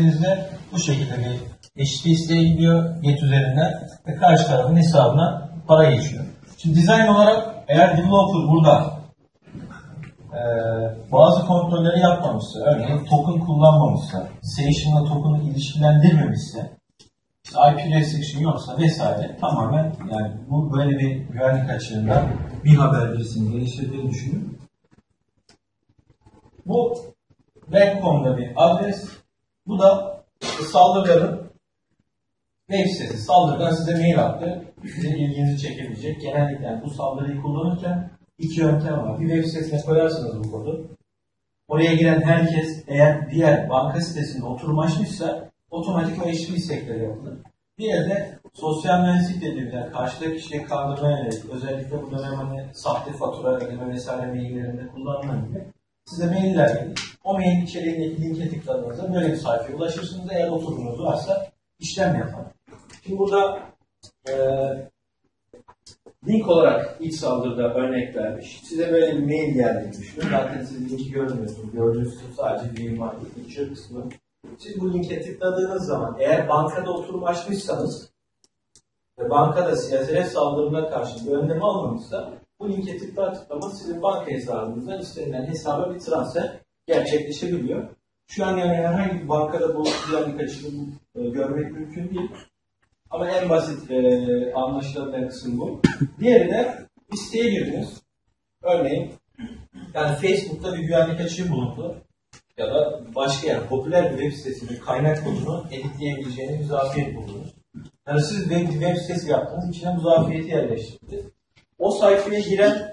Elinizde bu şekilde bir eşitliği isteğe gidiyor get üzerinden ve karşı tarafın hesabına para geçiyor. Şimdi dizayn olarak eğer developer burada e, bazı kontrolleri yapmamışsa, örneğin token kullanmamışsa, session'la token'ı ilişkilendirmemişse, IP restriction yoksa vesaire tamamen yani bu böyle bir güvenlik açığından bir haber birisinin geliştirdiğini düşünün. Bu Bank.com'da bir adres. Bu da saldırganın web. Saldırgan size mail attı. Sizin ilginizi çekebilecek. Genellikle bu saldırıyı kullanırken iki yöntem var. Bir web sitesine koyarsınız bu kodu. Oraya giren herkes eğer diğer banka sitesinde oturum açmışsa otomatik o eşli istekleri yapılır. Diğeri de sosyal mühendislik dediğimiz karşıdaki kişiyi kandırmaya yönelik özellikle bu dönem hani sahte fatura ödeme vesaire maillerinde kullanılan gibi size mailler gelir. O mail içeriğindeki linke tıkladığınızda böyle bir sayfaya ulaşırsınız. Eğer oturumunuz varsa işlem yapar. Şimdi burada e, link olarak ilk saldırıda örnek vermiş. Size böyle bir mail geldiğini düşünün. Zaten siz linki görmüyorsunuz. Gördüğünüz kısım sadece bir değil. İçeri kısmı. Siz bu linke tıkladığınız zaman eğer bankada oturum açmışsanız ve bankada siyasete saldırına karşı bir önlem almamışsa bu linke tıklar tıklamaz sizin banka hesabınızdan istenilen hesaba bir transfer gerçekleşebiliyor. Şu an yani herhangi bir bankada bu güvenlik açığını e, görmek mümkün değil. Ama en basit e, anlaşılabilen kısım bu. Diğeri de bir siteye girdiniz. Örneğin yani Facebook'ta bir güvenlik açığı bulundu. Ya da başka yani popüler bir web sitesinin kaynak kodunu editleyebileceğiniz bir zafiyet buldunuz. Yani siz bir web sitesi yaptınız, içine bu yerleştirdiniz. O sayfaya giren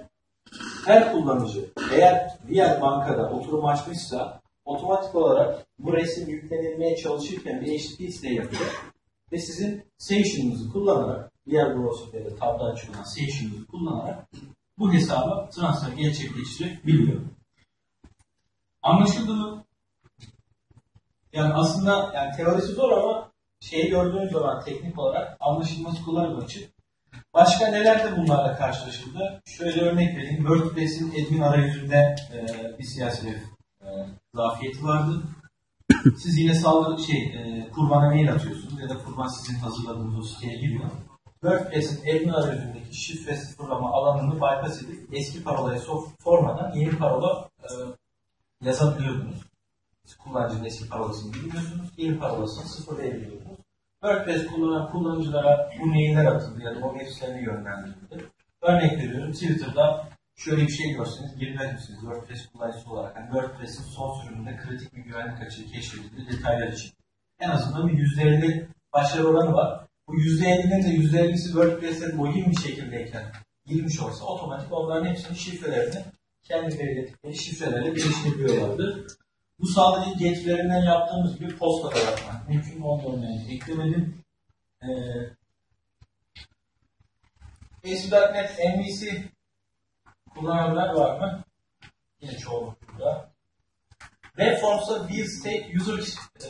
her kullanıcı eğer diğer bankada oturum açmışsa otomatik olarak bu resim yüklenilmeye çalışırken bir eşitlik isteği yapıyor. Ve sizin session'ınızı kullanarak diğer browser'da tabda açılan session'ınızı kullanarak bu hesaba transfer gerçekleştirebiliyor. Anlaşıldı mı? Yani aslında yani teorisi zor ama şeyi gördüğünüz zaman teknik olarak anlaşılması kolay bir açı. Başka neler de bunlarla karşılaşıldı? Şöyle örnek vereyim. WordPress'in admin arayüzünde e, bir siyasi e, zafiyeti vardı. Siz yine saldırı şey, e, kurbana mail atıyorsunuz ya da kurban sizin hazırladığınız o siteye giriyor. WordPress'in admin arayüzündeki şifre sıfırlama alanını bypass edip eski parolayı sormadan yeni parola e, yazabiliyordunuz. Siz kullanıcının eski parolasını bilmiyorsunuz, yeni parolasını sıfırlayabiliyordunuz. WordPress kullanan kullanıcılara bu mailler atıldı ya da o web yönlendirildi. Örnek veriyorum Twitter'da şöyle bir şey görseniz girmez misiniz WordPress kullanıcısı olarak? Yani WordPress'in son sürümünde kritik bir güvenlik açığı keşfedildi detaylar için. En azından bir %50 başarı oranı var. Bu %50'nin de %50'si WordPress'e login bir şekildeyken girmiş olsa otomatik onların hepsinin şifrelerini kendi belirledikleri şifrelerle birleştiriyorlardı. Bu saldırıyı getlerinden yaptığımız gibi postada yapmak. Mümkün yani eklemedim. Ee, ASP.NET MVC kullananlar var mı? Yine çoğunlukla. Webforms'da bir state user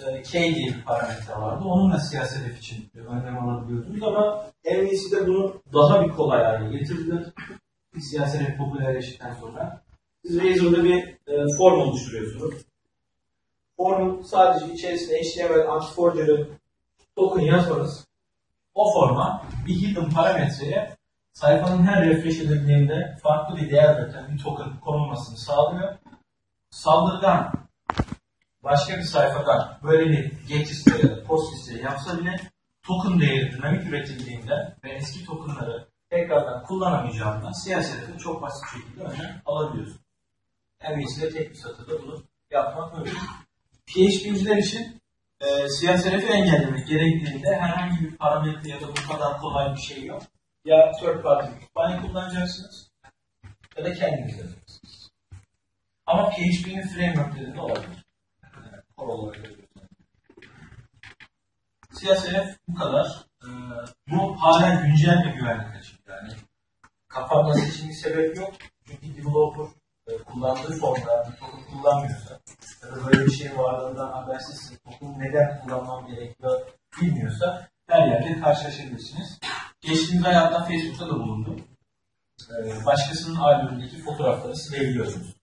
e, key diye bir parametre vardı. Onunla siyaset için önlem alabiliyordunuz ama MVC'de bunu daha bir kolay hale getirdiler. Siyaset popülerleştikten sonra. Siz Razor'da bir e, form oluşturuyorsunuz. Formun sadece içerisinde HTML antiforger'ı token yazmanız o forma bir hidden parametreye sayfanın her refresh edildiğinde farklı bir değer üreten bir token konulmasını sağlıyor. Saldırgan başka bir sayfadan böyle bir get ya da post isteği yapsa bile token değeri dinamik üretildiğinde ve eski tokenları tekrardan kullanamayacağından siyasette çok basit şekilde önlem alabiliyorsun. MVC'de tek bir satırda bunu yapmak mümkün. PHP'ciler için e, siyasetleri engellemek gerektiğinde herhangi bir parametre ya da bu kadar kolay bir şey yok. Ya third party kütüphane kullanacaksınız ya da kendiniz yazacaksınız. Ama PHP'nin frameworklerinde olabilir. Core olarak CSF bu kadar. Ee, bu hala güncel bir güvenlik açığı. Yani kapanması için bir sebep yok. Çünkü developer e, kullandığı formda token kullanmıyorsa ya da böyle bir şey varlığından habersiz token neden kullanmam gerekiyor bilmiyorsa her yerde karşılaşabilirsiniz. Geçtiğimiz hayatta Facebook'ta da bulundu. Ee, başkasının albümündeki fotoğrafları silebiliyorsunuz.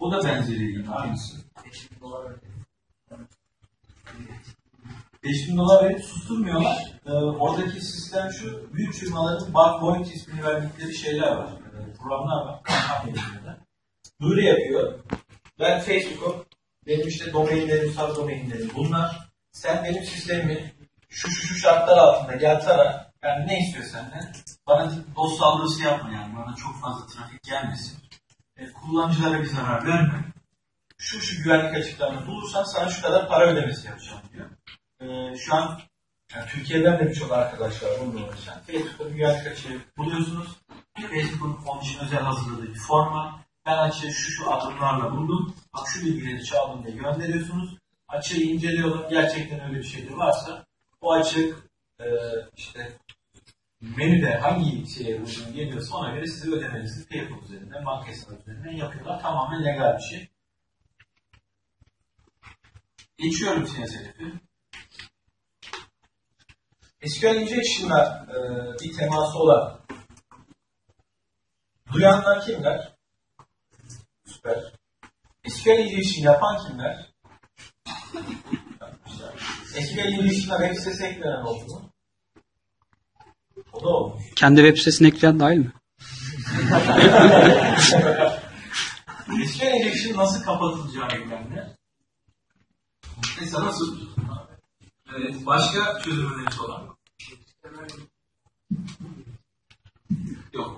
O da benzeri aynısı. 5000 dolar ödedim. 5000 dolar verip susturmuyorlar. Ee, oradaki sistem şu, büyük firmaların bug point ismini verdikleri şeyler var. Ee, programlar var. Duyuru yapıyor. Ben Facebook'um, benim işte domainlerim, subdomainlerim bunlar. Sen benim sistemimi şu şu şu şartlar altında gel tara. Yani ne istiyor senden? Bana dost saldırısı yapma yani. Bana çok fazla trafik gelmesin. E, kullanıcılara bir zarar verme. Şu şu güvenlik açıklarını bulursan sana şu kadar para ödemesi yapacağım diyor. Ee, şu an yani Türkiye'den de birçok arkadaş var bununla uğraşan. Facebook'ta güvenlik açığı buluyorsunuz. Facebook'un onun için özel hazırladığı bir forma. Ben açığı şu şu adımlarla buldum. Bak şu bilgileri çaldım diye gönderiyorsunuz. Açığı inceliyorlar. Gerçekten öyle bir şey varsa o açık e, işte menüde hangi şeye uygun geliyorsa ona göre size ödemenizi PayPal üzerinden, banka hesabı üzerinden yapıyorlar. Tamamen legal bir şey. Geçiyorum CSLF'i. SQL injection'la e, bir teması olan duyanlar kimler? Süper. SQL injection yapan kimler? SQL injection'a web sitesi eklenen oldu mu? O da olmuş. Kendi web sitesine ekleyen dahil mi? SQL injection nasıl kapatılacağı önemli. Mesela nasıl? Evet, başka çözüm önerisi olan? Yok.